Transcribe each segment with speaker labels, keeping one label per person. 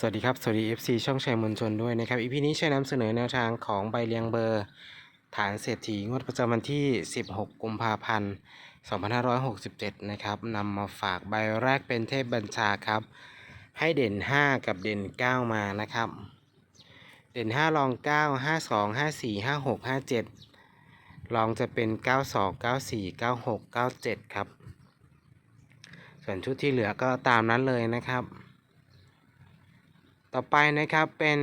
Speaker 1: สวัสดีครับ สวัสดี FC ช่องชัยมวลชนด้วยนะครับอีพีนี้ชัยนำเสนอแนวทางของใบเลียงเบอร์ ฐานเศรษฐีงวดประจำวันที่ 16 กุมภาพันธ์ 2567 นะครับนำมาฝากใบแรกเป็นเทพบัญชาครับ ให้เด่น 5 กับเด่น 9 มานะครับ เด่น 5 รอง 9 52 54 56 57 รองจะเป็น 92 94 96 97 ครับ ส่วนชุดที่เหลือก็ตามนั้นเลยนะครับ ต่อไปนะครับเป็น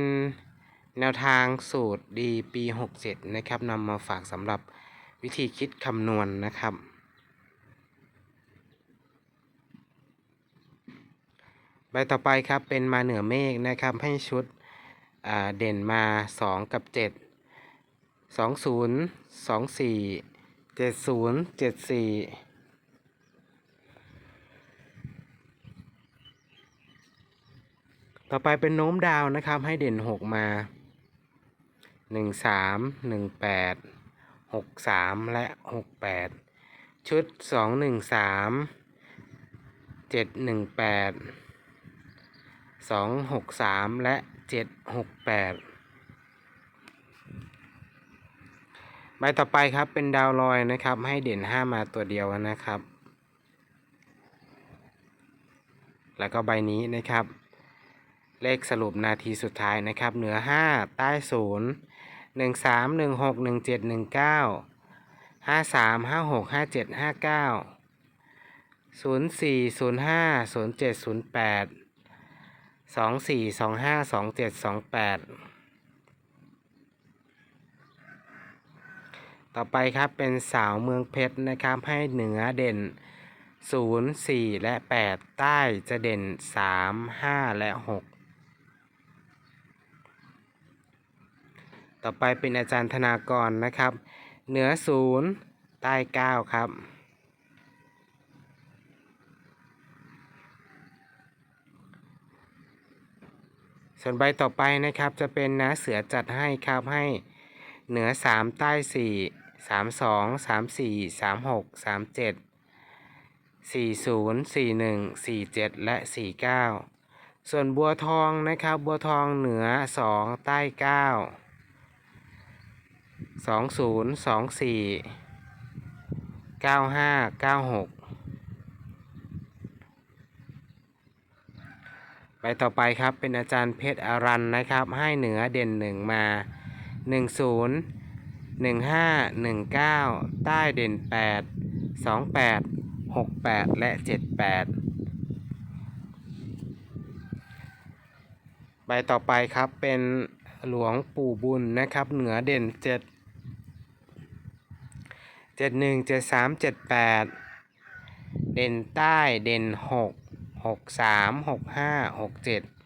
Speaker 1: แนวทางสูตรดีปี 67 นะครับนำมาฝากสำหรับวิธีคิดคำนวณนะครับ ใบต่อไปครับเป็นมาเหนือเมฆนะครับให้ชุดอ่าเด่นมา 2 กับ 7 20 24 70 74 ต่อไปเป็นโน้มดาวนะครับ ให้เด่น 6 มา 1 3 1 8 6 3 และ 68 ชุด 2 1 3 7 1 8 2 6 3 และ 7 6 8 ใบต่อไปครับเป็นดาวลอยนะครับ ให้เด่น 5 มาตัวเดียวนะครับ แล้วก็ใบนี้นะครับ เลขสรุปนาทีสุดท้ายนะครับ เหนือ 5 ใต้ศูนย์หนึ่งสามหนึ่งหกหนึ่งเจ็ดหนึ่งเก้าห้าสามห้าหกห้าเจ็ดห้าเก้าศูนย์สี่ศูนย์ห้าศูนย์เจ็ดศูนย์แปดสองสี่สองห้าสองเจ็ดสองแปดต่อไปครับเป็นสาวเมืองเพชรนะครับให้เหนือเด่น 0 4 และ 8 ใต้จะเด่น 3 5 และ 6 ต่อไปเป็นอาจารย์ธนากรนะครับ เหนือ0ใต้9ครับ ส่วนใบต่อไปนะครับจะเป็นน้าเสือจัดให้ครับให้เหนือ3ใต้4 3 2 3 4 3 6 3 7 40 41 47และ49ส่วนบัวทองนะครับบัวทองเหนือ2ใต้ 9 20 24 95 96ไปต่อไปครับเป็นอาจารย์เพชรอรันนะครับ ให้เหนือเด่น1มา10 15 19ใต้เด่น8 28 68และ78ใบต่อไปครับเป็น หลวงปู่บุญนะครับ เหนือเด่น7 71 73 78เด่นใต้เด่น6 63 65 67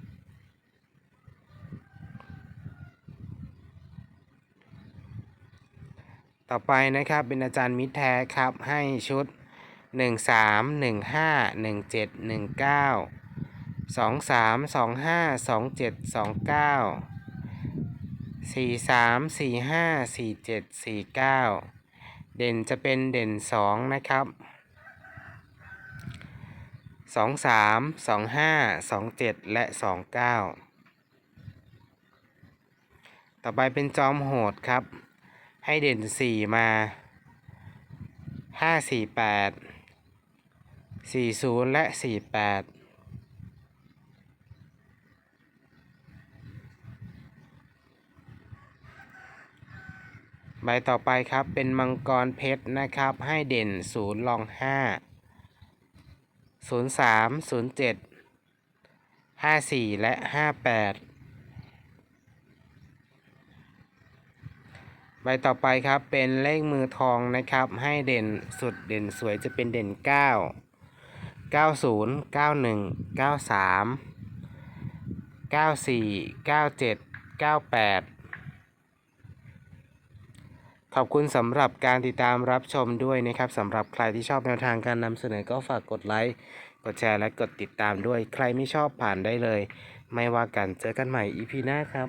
Speaker 1: ต่อไปนะครับเป็นอาจารย์มิตรแท้ครับให้ชุดหนึ่งสามหนึ่งห้าหนึ่งเจ็ดหนึ่งเก้า สี่สามสี่ห้าสี่เจ็ดสี่เก้าเด่นจะเป็นเด่นสองนะครับสองสามสองห้าสองเจ็ดและสองเก้าต่อไปเป็นจอมโหดครับ ให้เด่นสี่มาห้าสี่แปด40และ48 ใบต่อไปครับเป็นมังกรเพชรนะครับ ให้เด่น0ลอง5 03 07 54และ58ใบต่อไปครับเป็นเลขมือทองนะครับ ให้เด่นสุดเด่นสวยจะเป็นเด่น9 90 91 93 94 97 98 ขอบคุณสำหรับการติดตามรับชมด้วยนะครับสำหรับใครที่ชอบแนวทางการนำเสนอก็ฝากกดไลค์กดแชร์และกดติดตามด้วย ใครไม่ชอบผ่านได้เลย ไม่ว่ากันเจอกันใหม่ EP หน้าครับ